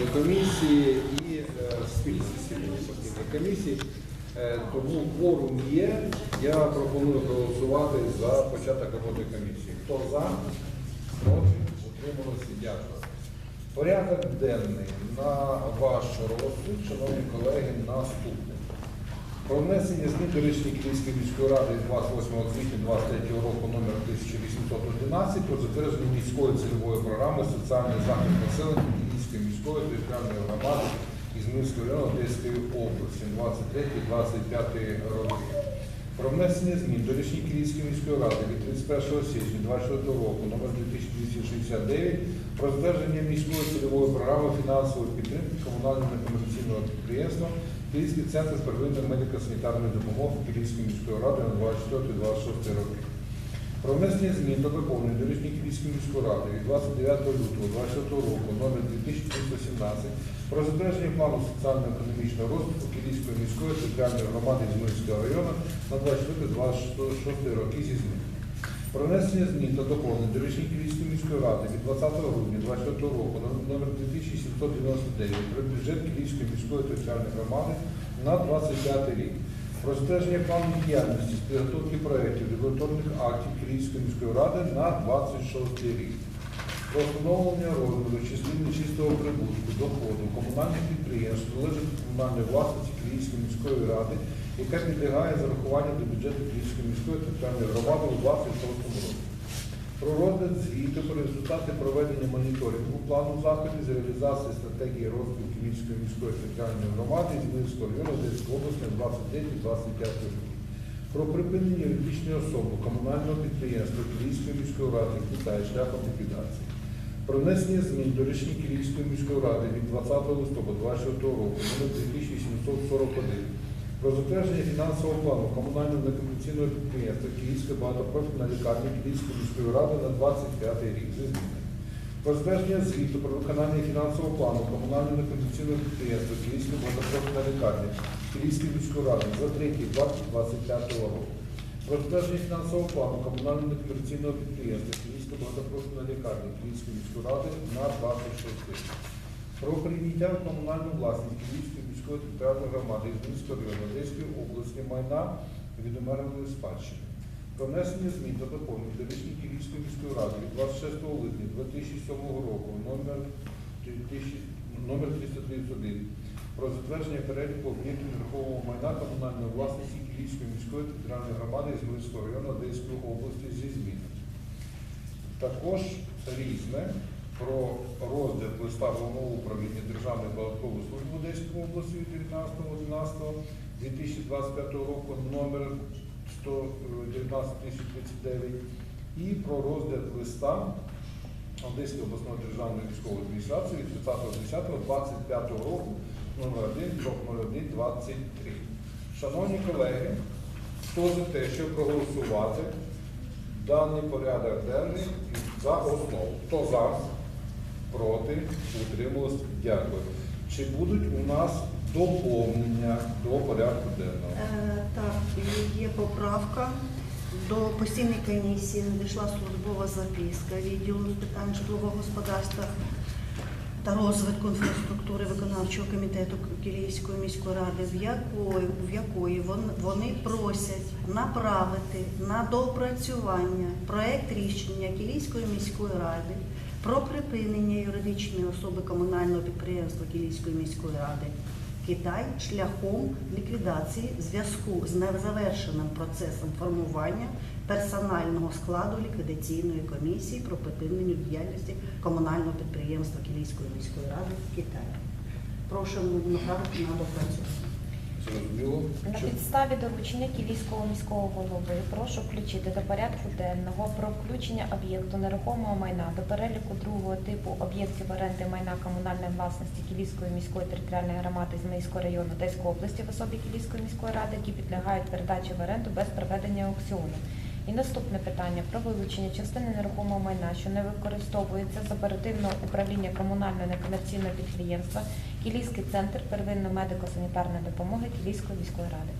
постійної комісії і е, постійної комісії. Е, Тому кворум є. Я пропоную проголосувати за початок роботи комісії. Хто за? Проти? Утрималися? Дякую. Порядок денний на ваш розсуд, шановні колеги, наступний. Про внесення змін до рішення Київської міської ради 28 квітня 2023 року номер 1811 про затвердження міської цільової програми соціальний захист населення міської територіальної громади Ізмірського району Одеської області 23-25 роки. Про внесення змін до рішення Київської міської ради від 31 січня 2024 року номер 2269 про затвердження міської цільової програми фінансової підтримки комунального некомерційного підприємства Київський центр первинної медико-санітарної допомоги Київської міської ради на 24-26 роки. Про внесення змін до доповнення до рішення Київської міської ради від 29 лютого 2024 року номер 2317 про затвердження плану соціально-економічного розвитку Київської міської територіальної громади Змирського району на 24-26 роки зі змін. Про внесення змін та доповнень до рішення Київської міської ради від 20 грудня 2024 року номер 2799 про бюджет Київської міської територіальної громади на 25 рік. Про стеження плану діяльності з підготовки проєктів регуляторних актів Київської міської ради на 26 рік. Про встановлення розміру числення чистого прибутку, доходу комунальних підприємств належить комунальної власності Київської міської ради, яка підлягає зарахуванню до бюджету Київської міської територіальної громади у 2026 році. Про розгляд звіту про результати проведення моніторингу плану заходів з реалізації стратегії розвитку Київської міської територіальної громади з району Одеської області 29-25 років. Про припинення юридичної особи комунального підприємства Київської міської ради Китай шляхом ліквідації. Про внесення змін до рішення Київської міської ради від 20 листопада 2024 року номер 2841 про затвердження фінансового плану комунального некомерційного підприємства Київська багатопрофільна лікарня Київської міської ради на 25 рік зі змінами. Про затвердження звіту про виконання фінансового плану комунального некомерційного підприємства Київська багатопрофільна лікарня Київської міської ради за третій квартал 25 року. Про затвердження фінансового плану комунального некомерційного підприємства Київська багатопрофільна лікарня Київської міської ради на 26 рік. Про прийняття в комунальну власність Київської міської територіальної громади Ізмінського району Одеської області майна відомерної спадщини. Про внесення змін та доповнень до рішення Київської міської ради від 26 липня 2007 року номер 331 про затвердження переліку об'єктів нерухомого майна комунальної власності Київської міської територіальної громади Ізмірського району Одеської області зі змінами. Також різне про розгляд листа головного управління Державної податкової служби Одеської області від 19.11.2025 року номер 119039 і про розгляд листа Одеської обласної державної військової адміністрації від 30.10.25 року номер 1 23. Шановні колеги, хто за те, щоб проголосувати даний порядок денний за основу? Хто за? Проти? Утрималось? Дякую. Чи будуть у нас доповнення до порядку денного? Е, Так, є поправка. До постійної комісії надійшла службова записка відділу з питань житлового господарства та розвитку інфраструктури виконавчого комітету Київської міської ради, в якої, в якої вони просять направити на доопрацювання проект рішення Київської міської ради про припинення юридичної особи комунального підприємства Київської міської ради Китай шляхом ліквідації в зв'язку з незавершеним процесом формування персонального складу ліквідаційної комісії про припинення діяльності комунального підприємства Київської міської ради Китай. Прошу направити на допрацювання. Зрозуміло? На підставі доручення військового міського голови прошу включити до порядку денного про включення об'єкту нерухомого майна до переліку другого типу об'єктів оренди майна комунальної власності Київської міської територіальної громади з міського району Одеської області в особі Київської міської ради, які підлягають передачі в оренду без проведення аукціону. І наступне питання про вилучення частини нерухомого майна, що не використовується з оперативного управління комунального некомерційного підприємства Кілійський центр первинної медико-санітарної допомоги Кілійської міської ради.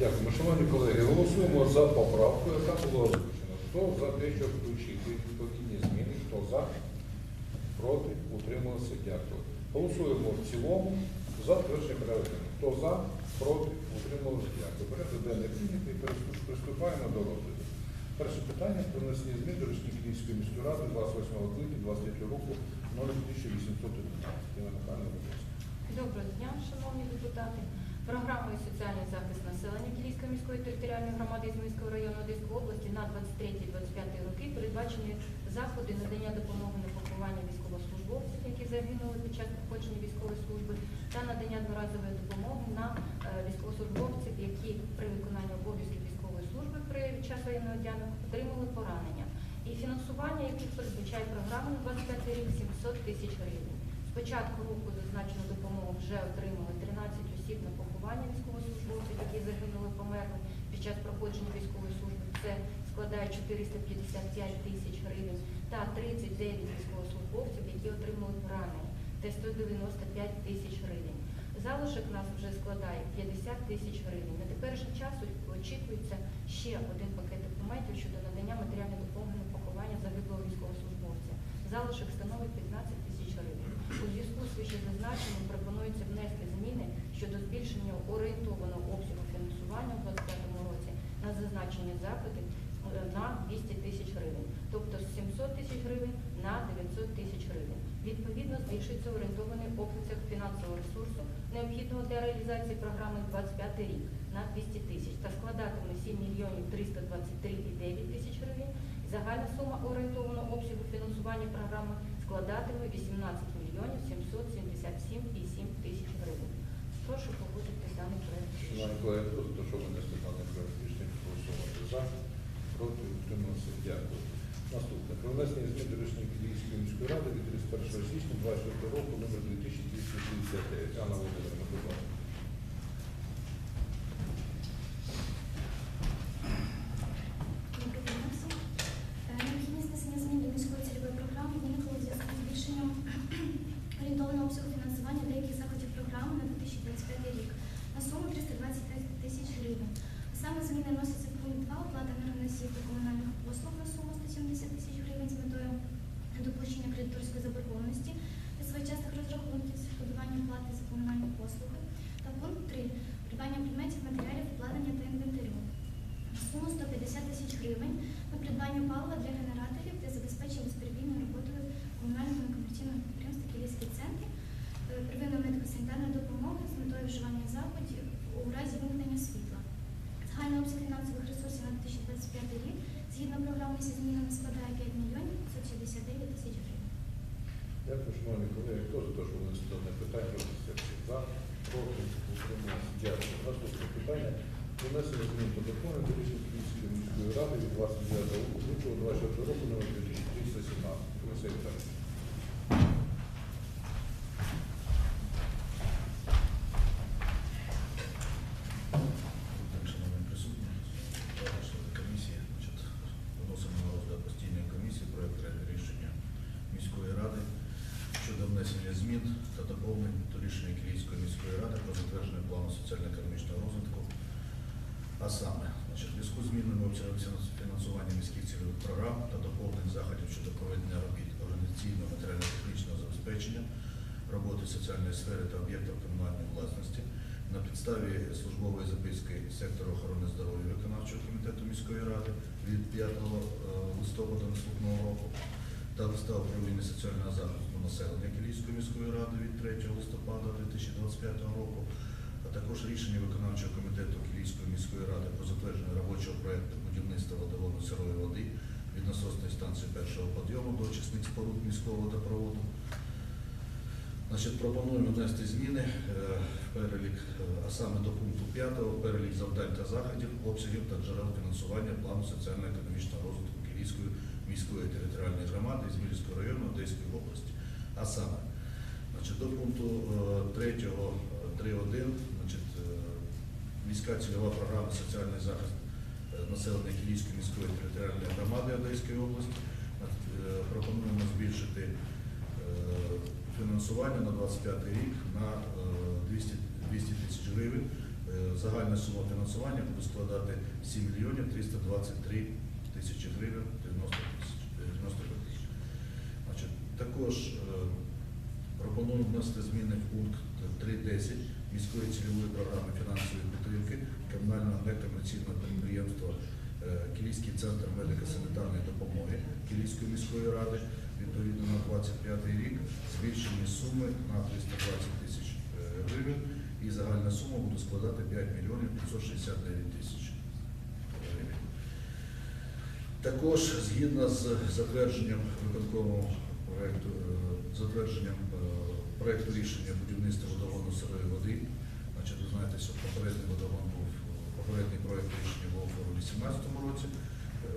Дякую. Шановні колеги, голосуємо за поправку, яка була озвучена. Хто за те, щоб включити відповідні зміни, хто за, проти, утрималися, дякую. Голосуємо в цілому за порядку. денного. Хто за, проти, утрималися, дякую. Порядок денний прийнятий, приступаємо до розгляду. Перше питання про внесення змін до рішення Київської міської ради 28 квітня 23 року номер 1811. Тина Михайловна, будь ласка. Доброго дня, шановні депутати. Програмою соціальний захист населення Київської міської територіальної громади Ізмінського району Одеської області на 23-25 роки передбачені заходи надання допомоги на поховання військовослужбовців, які загинули під час проходження військової служби, та надання одноразової допомоги на е, військовослужбовців, які при виконанні обов'язків при час воєнного дня отримали поранення. І фінансування, яких передбачає програма на 25 рік 700 тисяч гривень. З початку року зазначену допомогу вже отримали 13 осіб на поховання військовослужбовців, які загинули, померли під час проходження військової служби. Це складає 455 тисяч гривень та 39 військовослужбовців, які отримали поранення. Це 195 тисяч гривень. Залишок нас вже складає 50 тисяч гривень. На теперішній час очікується ще один пакет документів щодо надання матеріальної допомоги на поховання загиблого військовослужбовця. Залишок становить 15 тисяч гривень. У зв'язку з вище зазначеним пропонується внести зміни щодо збільшення орієнтованого обсягу фінансування у 2025 році на зазначені заходи е, на 200 тисяч гривень, тобто з 700 тисяч гривень на 900 тисяч гривень. Відповідно, збільшується орієнтований обсяг фінансового ресурсу, необхідного для реалізації програми 25 рік на 200 тисяч та складатиме 7 мільйонів 323,9 тисяч гривень. Загальна сума орієнтованого обсягу фінансування програми складатиме 18 мільйонів 777,7 тисяч гривень. Прошу погодити даний рішення. Шановні колеги, що винести даний проект рішення, за, проти, утрималися, дякую. Наступне. Про внесення змін до рішення Київської міської ради від 31 січня 24 року номер 2269. Анна Володимирівна, будь ласка. Доброго дня всім. Е, Необхідність внесення змін до міської цільової програми виникла у зв'язку з збільшенням орієнтованого обсягу фінансування деяких заходів програми на 2025 рік на суму 325 тисяч гривень. Саме зміни вносяться в пункт 2 оплата енергоносіїв та комунальних послуг на суму 170 тисяч гривень з метою недопущення кредиторської заборгованості та своєчасних розрахунків з відшкодування плати за комунальні послуги. Та пункт 3 придбання предметів, матеріалів, обладнання та інвентарю. Суму 150 тисяч гривень на придбання палива для генераторів для забезпечення безперебійної роботи комунального некомерційного підприємства Київський центр е, первинної медико-санітарної допомоги з метою вживання заходів у разі вимкнення світла. Загальний обсяг фінансових ресурсів на 2025 рік згідно програми зі змінами складає 5 мільйонів 569 тисяч гривень. Дякую, шановні колеги. Хто за те, що винести дане питання, прошу. За, проти, утрималися, дякую. Наступне питання. Про внесення змін до закону до рішення Київської міської ради від 29 лютого 2024 року номер 2317. Комісія Віталій. Так, шановні присутні, члени комісії, значить, виносимо на розгляд постійної комісії проект рішення міської ради щодо внесення змін та доповнень до рішення Київської міської ради про затвердження плану соціально-економічного розвитку. А саме, значить, в зв'язку з змінами обсягів фінансування міських цільових програм та доповнень заходів щодо проведення робіт організаційного матеріально-технічного забезпечення роботи соціальної сфери та об'єктів комунальної власності на підставі службової записки сектору охорони здоров'я виконавчого комітету міської ради від 5 е, листопада наступного року та листа управління соціального захисту населення Київської міської ради від 3 листопада 2025 року, а також рішення виконавчого комітету Київської міської ради про затвердження робочого проекту будівництва водоводу сирої води від насосної станції першого підйому до очисних споруд міського водопроводу. Значить, пропонуємо внести зміни е, в перелік, е, а саме до пункту 5, перелік завдань та заходів, обсягів та джерел фінансування плану соціально-економічного розвитку Київської міської територіальної громади Ізмірського району Одеської області. А саме, значить, до пункту 3, 3.1, значить, е, міська цільова програма соціальний захист населення Київської міської територіальної громади Одеської області. Пропонуємо збільшити фінансування на 25 рік на е, 200 200 тисяч гривень. Е, Загальна сума фінансування буде складати 7 мільйонів 323 тисячі гривень 90 тисяч. 95 тисяч. Значить, також е, Пропоную внести зміни в пункт 3.10 міської цільової програми фінансової підтримки комунального некомерційного підприємства е, Київський центр медико-санітарної допомоги Київської міської ради відповідно на 25 рік збільшені суми на 320 тисяч е, гривень і загальна сума буде складати 5 мільйонів 569 тисяч гривень. Також згідно з затвердженням виконкового проекту, е, затвердженням е, проекту рішення будівництва водогону сирої води, значить, ви знаєте, що попередній водогон був, попередній проект рішення був у 2018 році,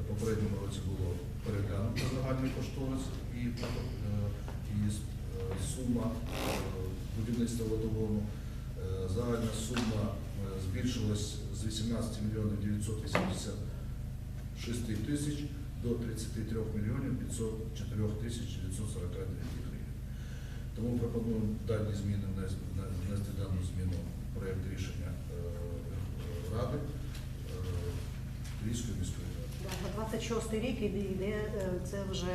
попередньому році було переглянуто загальний кошторис і, е, і е, сума е, будівництва водогону. Загальна сума збільшилась з 18 мільйонів 980 6 тисяч до 33 мільйонів 504 тисяч 942 гривень. Тому пропоную дані зміни внести, дану зміну проєкт рішення Ради Львівської міської 26 рік іде, йде е, це вже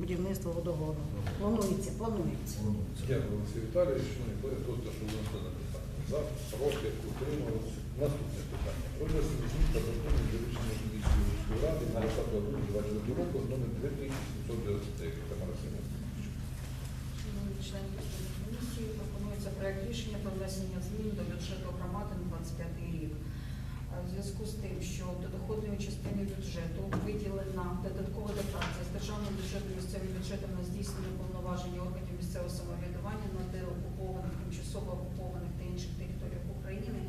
будівництво водогону. Планується, планується. Дякую, Олексій Віталійович. Те, що винесли на питання? За, проти, утримувалися. Наступне питання. Розгляд змін та законів до рішення Київської міської ради на 20 грудня 22 року номер 2799. Тамара Семенівна. Шановні члени комісії, пропонується проект рішення про внесення змін до бюджету громади на 25 рік. В зв'язку з тим, що до доходної частини бюджету виділена додаткова дотація з державного бюджету місцевим бюджетом на здійснення повноважень органів місцевого самоврядування на деокупованих, тимчасово окупованих та інших територіях України,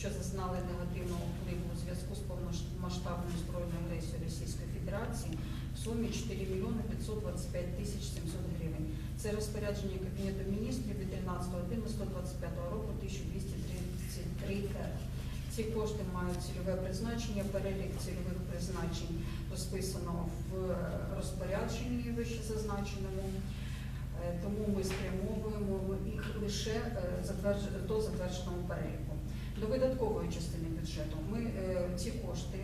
що зазнали негативного впливу у зв'язку з повномасштабною збройною агресією Російської Федерації в сумі 4 мільйони 525 тисяч 700 гривень. Це розпорядження Кабінету міністрів від 13.11.25 року 1233 тер. Ці кошти мають цільове призначення, перелік цільових призначень розписано в розпорядженні вище зазначеному. Е, Тому ми спрямовуємо їх лише е, до затвердженого переліку. До видаткової частини бюджету ми е, ці кошти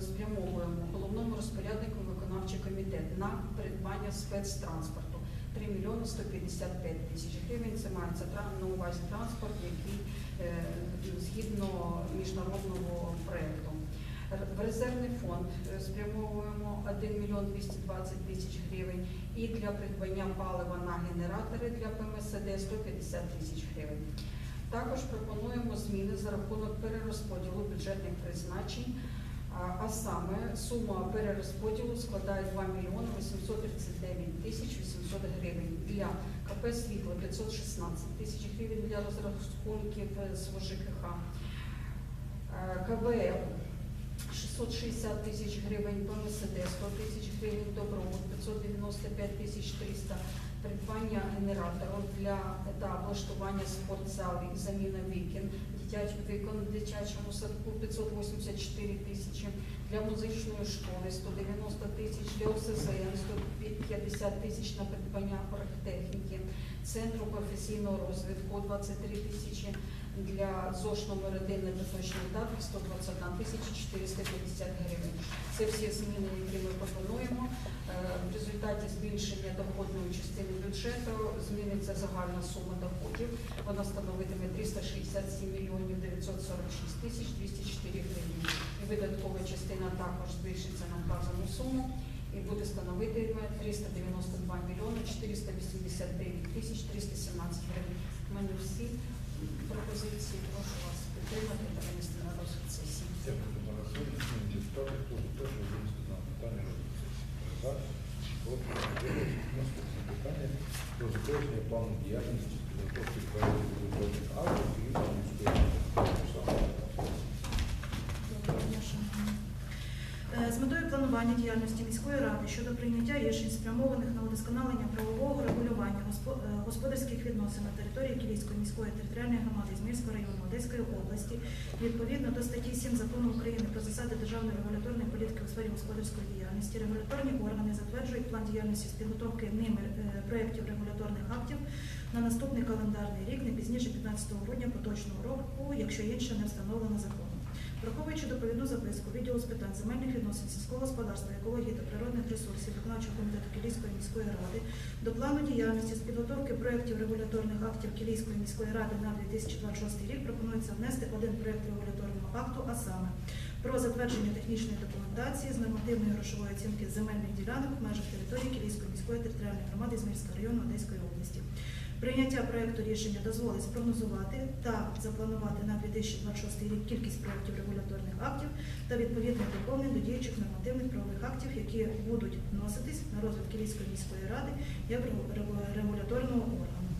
спрямовуємо головному розпоряднику виконавчий комітет на придбання спецтранспорту 3 мільйони 155 тисяч гривень. Це мається на увазі транспорт, який е, згідно міжнародного проєкту. В резервний фонд е, спрямовуємо 1 мільйон 220 тисяч гривень і для придбання палива на генератори для ПМСД 150 тисяч гривень. Також пропонуємо зміни за рахунок перерозподілу бюджетних призначень, а- саме сума перерозподілу складає 2 мільйони 839 тисяч 800 гривень. Для КП «Світло» 516 тисяч гривень для розрахунків з ЖКХ, Е, 660 тисяч гривень, ПМСД 100 тисяч гривень, Добробут 595 тисяч 300, придбання генераторів для та облаштування спортзалів, заміна вікон, дитяч, вікон в дитячому садку 584 тисячі, для музичної школи 190 тисяч, для ОСЗН 150 тисяч на придбання архтехніки, центру професійного розвитку 23 тисячі, для ЗОШ номер 1 на поточний видатки 121 тисяча 450 гривень. Це всі зміни, які ми пропонуємо. Е, В результаті збільшення доходної частини бюджету зміниться загальна сума доходів. Вона становитиме 367 мільйонів 946 тисяч 204 гривні. І видаткова частина також збільшиться на вказану суму і буде становити 392 мільйони 489 тисяч 317 гривень. У мене всі пропозиції. Прошу вас підтримати та винести на розгляд сесії. Дякую, Семенівна. Шановні депутати, хто за винести на питання розгляд сесії? За, проти, утримувалися. Наступне питання про затвердження плану діяльності підготовки проєкту будівельних актів Київської міської ради. Доброго дня, шановні. Е, З метою планування діяльності міської ради щодо прийняття рішень, спрямованих на удосконалення правового регулювання е, господарських відносин на території Київської міської територіальної громади Ізмірського району Одеської області, відповідно до статті 7 закону України про засади державної регуляторної політики у сфері господарської діяльності, регуляторні органи затверджують план діяльності з підготовки ними е, проєктів регуляторних актів на наступний календарний рік, не пізніше 15 грудня поточного року, якщо інше не встановлено законом. Враховуючи доповідну записку відділу з питань земельних відносин, сільського господарства, екології та природних ресурсів виконавчого комітету Кілійської міської ради до плану діяльності з підготовки проєктів регуляторних актів Кілійської міської ради на 2026 рік пропонується внести один проєкт регуляторного акту, а саме про затвердження технічної документації з нормативної грошової оцінки земельних ділянок в межах території Кілійської міської територіальної громади Змірського району Одеської області. Прийняття проекту рішення дозволить спрогнозувати та запланувати на 2026 рік кількість проєктів регуляторних актів та відповідних доповнень до діючих нормативних правових актів, які будуть вноситись на розгляд Київської міської ради як регу- регу- регуляторного органу.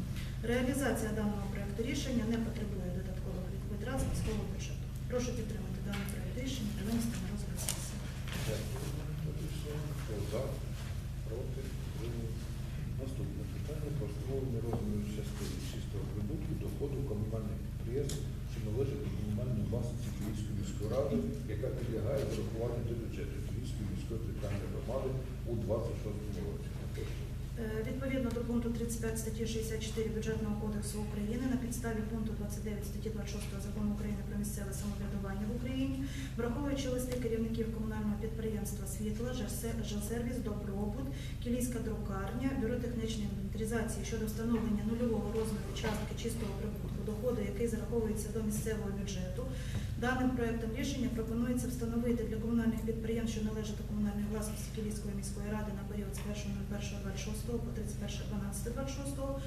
Реалізація даного проекту рішення не потребує додаткових витрат з міського бюджету. Прошу підтримати даний проект рішення та винести на розгляд сесії. Хто за? Проти? Наступне питання про встановлення розміру частини чистого прибутку доходу комунальних підприємств, що належать до комунальної власності Київської міської ради, яка підлягає зарахуванню до бюджету Київської міської територіальної громади у 26 році. Е, Відповідно до пункту 35 статті 64 Бюджетного кодексу України на підставі пункту 29 статті 26 Закону України про місцеве самоврядування в Україні, враховуючи листи керівників комунального підприємства Світла, «Жерсе- Жилсервіс, Добробут, Кілійська друкарня, Бюро технічної інвентаризації щодо встановлення нульового розміру частки чистого прибутку який зараховується до місцевого бюджету. Даним проектом рішення пропонується встановити для комунальних підприємств, що належать до комунальної власності Київської міської ради на період з 1.01.26 по 31.12.26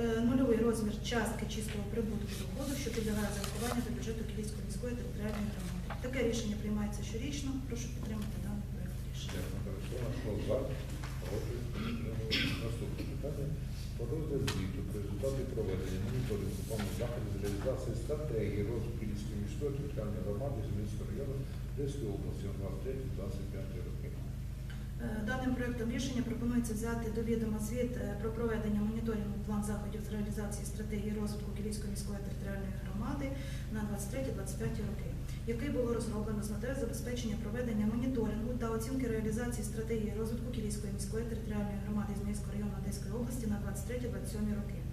е, нульовий розмір частки чистого прибутку доходу, що підлягає зарахуванню до бюджету Київської міської територіальної громади. Таке рішення приймається щорічно. Прошу підтримати даний проект рішення. Дякую? Наступне питання про розгляд звіту про результати проведення моніторингу плану заходів з реалізації стратегії розвитку Київської міської територіальної громади Змінського району Одеської області на 23-25 роки. Даним проектом рішення пропонується взяти до відома звіт е, про проведення моніторингу план заходів з реалізації стратегії розвитку Київської міської територіальної громади на 23-25 роки, який було розроблено з метою забезпечення проведення моніторингу та оцінки реалізації стратегії розвитку Київської міської територіальної громади з Міського району Одеської області на 23-27 роки.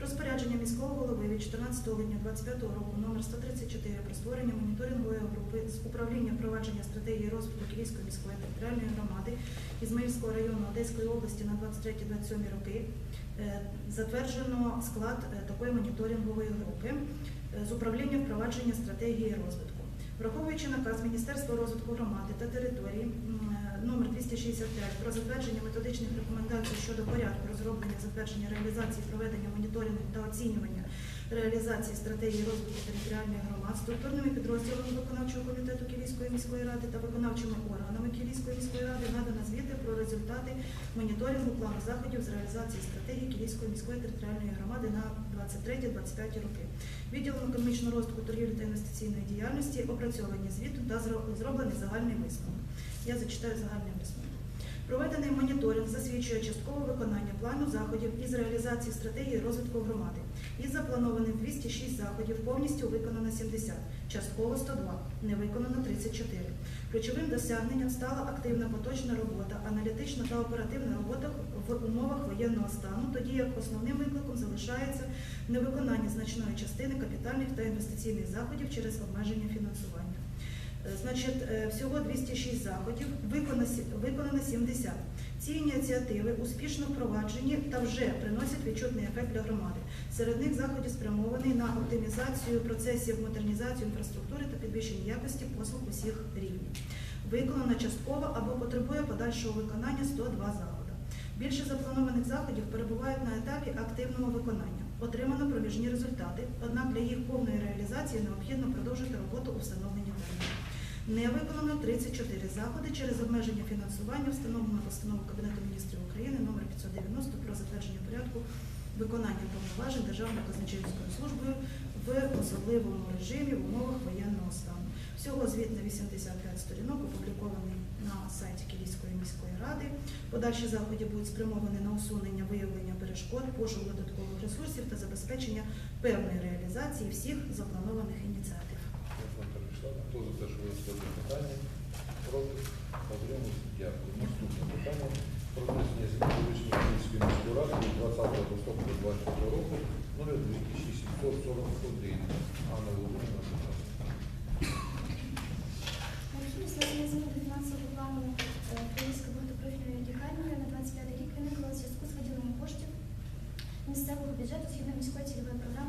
Розпорядження міського голови від 14 липня 2025 року номер 134 про створення моніторингової групи з управління впровадження стратегії розвитку Київської міської територіальної громади Ізмаїльського району Одеської області на 23-27 роки е, затверджено склад е, такої моніторингової групи е, з управління впровадження стратегії розвитку. Враховуючи наказ Міністерства розвитку громади та території номер 265 про затвердження методичних рекомендацій щодо порядку розроблення, затвердження реалізації, проведення моніторингу та оцінювання реалізації стратегії розвитку територіальних громад структурними підрозділами виконавчого комітету Київської міської ради та виконавчими органами Київської міської ради надано звіти про результати моніторингу плану заходів з реалізації стратегії Київської міської територіальної громади на 23-25 роки. Відділом економічного розвитку торгівлі та інвестиційної діяльності опрацьовані звіту та зроблений загальний висновок. Я зачитаю загальний висновок. Проведений моніторинг засвідчує часткове виконання плану заходів із реалізації стратегії розвитку громади. Із запланованих 206 заходів повністю виконано 70, частково 102, не виконано 34. Ключовим досягненням стала активна поточна робота, аналітична та оперативна робота в умовах воєнного стану, тоді як основним викликом залишається невиконання значної частини капітальних та інвестиційних заходів через обмеження фінансування. Е, Значить, е, всього 206 заходів, виконано сі- 70. Ці ініціативи успішно впроваджені та вже приносять відчутний ефект для громади. Серед них заходи спрямований на оптимізацію процесів модернізацію інфраструктури та підвищення якості послуг усіх рівнів. Виконано частково або потребує подальшого виконання 102 заходи. Більше запланованих заходів перебувають на етапі активного виконання. Отримано проміжні результати, однак для їх повної реалізації необхідно продовжити роботу у встановлені терміни. Не виконано 34 заходи через обмеження фінансування, встановлено постанову Кабінету міністрів України номер 590 про затвердження порядку виконання повноважень Державною казначейською службою в особливому режимі в умовах воєнного стану. Всього звіт на 85 сторінок опублікований на сайті Київської міської ради. Подальші заходи будуть спрямовані на усунення виявлення перешкод, пошук додаткових ресурсів та забезпечення певної реалізації всіх запланованих ініціатив. Хто за те, що висловити питання? Проти? Отримусь. Дякую. Наступне питання. Про внесення Заколичної Київської міської ради від 20 листопада 2024 року номер 2741. Анна Володимирівна Шукова. Зміни до фінансового плану е, Київської багатопрофільної лікарні на 25 рік виникла у зв'язку з виділенням коштів місцевого бюджету згідно міської цільової програми